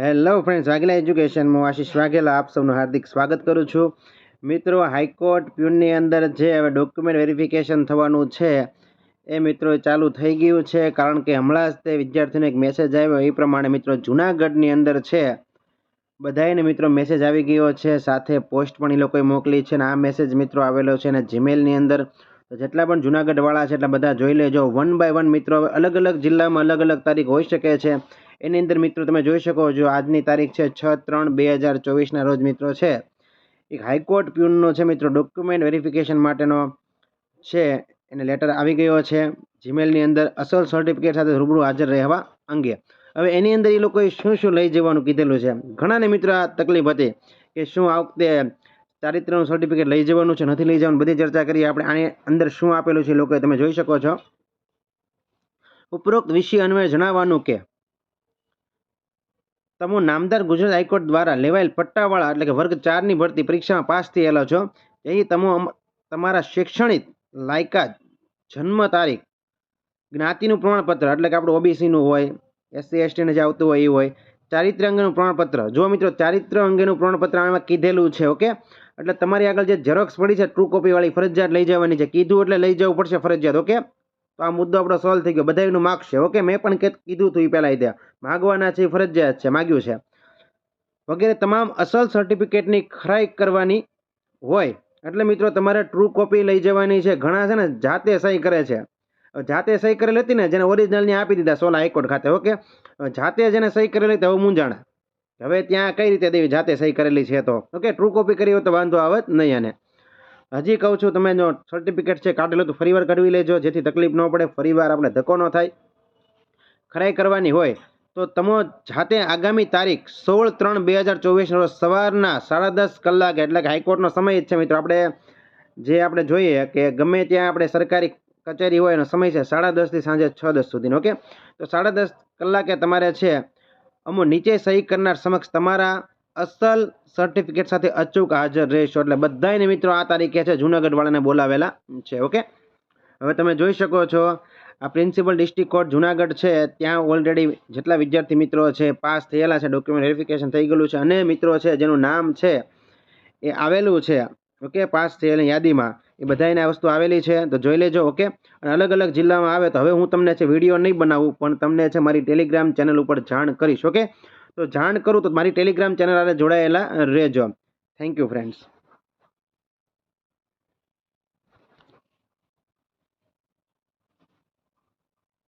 Hello friends Vaghela એજ્યુકેશનમાં આશીષ વાઘેલા આપ સૌનું હાર્દિક સ્વાગત કરું છું. મિત્રો, હાઈકોર્ટ પ્યુનની અંદર જે હવે ડોક્યુમેન્ટ વેરિફિકેશન થવાનું છે, એ મિત્રો ચાલુ થઈ ગયું છે. કારણ કે હમણાં જ તે વિદ્યાર્થીને એક મેસેજ આવ્યો. એ પ્રમાણે મિત્રો જૂનાગઢની અંદર છે. બધાને મિત્રો મેસેજ આવી ગયો છે. સાથે પોસ્ટ પણ એ લોકોએ મોકલી છે અને આ મેસેજ મિત્રો આવેલો છે અને જીમેલની અંદર. તો જેટલા પણ જૂનાગઢવાળા છે એટલા બધા જોઈ લેજો. વન બાય વન મિત્રો અલગ અલગ જિલ્લામાં અલગ અલગ તારીખ હોઈ શકે છે. એની અંદર મિત્રો તમે જોઈ શકો છો આજની તારીખ છે છ ત્રણ બે હજાર ચોવીસના રોજ મિત્રો છે. એક હાઈકોર્ટ પ્યુનનો છે મિત્રો ડોક્યુમેન્ટ વેરિફિકેશન માટેનો છે. એને લેટર આવી ગયો છે. જીમેલની અંદર અસલ સર્ટિફિકેટ સાથે રૂબરૂ હાજર રહેવા અંગે. હવે એની અંદર એ લોકોએ શું શું લઈ જવાનું કીધેલું છે? ઘણાને મિત્રો આ તકલીફ હતી કે શું આ વખતે ચારિત્રનું સર્ટિફિકેટ લઈ જવાનું છે, નથી લઈ જવાનું બધી ચર્ચા કરીએ આપણે. આની અંદર શું આપેલું છે લોકોએ તમે જોઈ શકો છો. ઉપરોક્ત વિષય અન્વયે જણાવવાનું કે તમે નામદાર ગુજરાત હાઈકોર્ટ દ્વારા લેવાયેલ પટ્ટાવાળા એટલે કે વર્ગ ચારની ભરતી પરીક્ષામાં પાસ થયેલા છો. તેથી તમે તમારા શૈક્ષણિક લાયકાત, જન્મ તારીખ, જ્ઞાતિનું પ્રમાણપત્ર, એટલે કે આપણું ઓબીસીનું હોય, એસસી એસટીને જે આવતું હોય એ હોય, ચારિત્ર અંગેનું પ્રમાણપત્ર. જો મિત્રો, ચારિત્ર અંગેનું પ્રમાણપત્ર આમાં કીધેલું છે, ઓકે? એટલે તમારી આગળ જે ઝેરોક્સ પડી છે ટ્રુ કોપીવાળી ફરજિયાત લઈ જવાની છે. કીધું એટલે લઈ જવું પડશે ફરજિયાત, ઓકે? તો આ મુદ્દો આપણો સોલ્વ થઈ ગયો. બધાયનું માર્ક્સ છે. ઓકે મેં પણ કીધું હતું એ પહેલાં ત્યાં. માગવાના છે એ ફરજિયાત છે. માગ્યું છે. વગેરે તમામ અસલ સર્ટિફિકેટની ખરાઈ કરવાની હોય. એટલે મિત્રો, તમારે ટ્રુ કોપી લઈ જવાની છે. ઘણા છે ને જાતે સહી કરે છે. જાતે સહી કરેલી હતી ને, જેને ઓરિજિનલની આપી દીધા સોલા હાઈકોર્ટ ખાતે ઓકે જાતે જેને સહી કરેલી હતી, હવે મૂંઝાણા. હવે ત્યાં કઈ રીતે દેવી? જાતે સહી કરેલી છે તો. ઓકે ટ્રુ કોપી કરી હોય તો વાંધો આવે જ નહીં અને હજી કહું છું, તમે જો સર્ટિફિકેટ છે કાઢેલું તો ફરીવાર કરવી લેજો, જેથી તકલીફ ન પડે, ફરીવાર આપણે ધક્કો ન થાય. ખરાઈ કરવાની હોય તો તમે જાતે આગામી તારીખ સોળ ત્રણ બે હજાર ચોવીસના રોજ સવારના સાડા દસ કલાકે, એટલે કે હાઈકોર્ટનો સમય છે મિત્રો, આપણે જે આપણે જોઈએ કે ગમે ત્યાં આપણે સરકારી કચેરી હોય એનો સમય છે સાડા દસથી સાંજે છ દસ સુધીનો ઓકે? તો સાડા દસ કલાકે તમારે છે અમુક નીચે સહી કરનાર સમક્ષ તમારા અસલ સર્ટિફિકેટ સાથે અચૂક હાજર રહેશો. એટલે બધાયને મિત્રો આ તારીખે છે જુનાગઢવાળાને બોલાવેલા છે ઓકે હવે તમે જોઈ શકો છો, આ પ્રિન્સિપલ ડિસ્ટ્રિક્ટ કોર્ટ જુનાગઢ છે. ત્યાં ઓલરેડી જેટલા વિદ્યાર્થી મિત્રો છે, પાસ થયેલા છે ડોક્યુમેન્ટ વેરિફિકેશન થઈ ગયેલું છે. અને મિત્રો છે, જેનું નામ છે, એ આવેલું છે ઓકે પાસ થયેલી યાદીમાં. એ બધાને આ વસ્તુ આવેલી છે, તો જોઈ લેજો ઓકે અને અલગ અલગ જિલ્લામાં આવે તો હવે હું તમને છે વીડિયો નહીં બનાવું, પણ તમને છે મારી ટેલિગ્રામ ચેનલ ઉપર જાણ કરીશ ઓકે તો જાણ કરું તો મારી ટેલિગ્રામ ચેનલ જોડાયેલા રહેજો. Thank you friends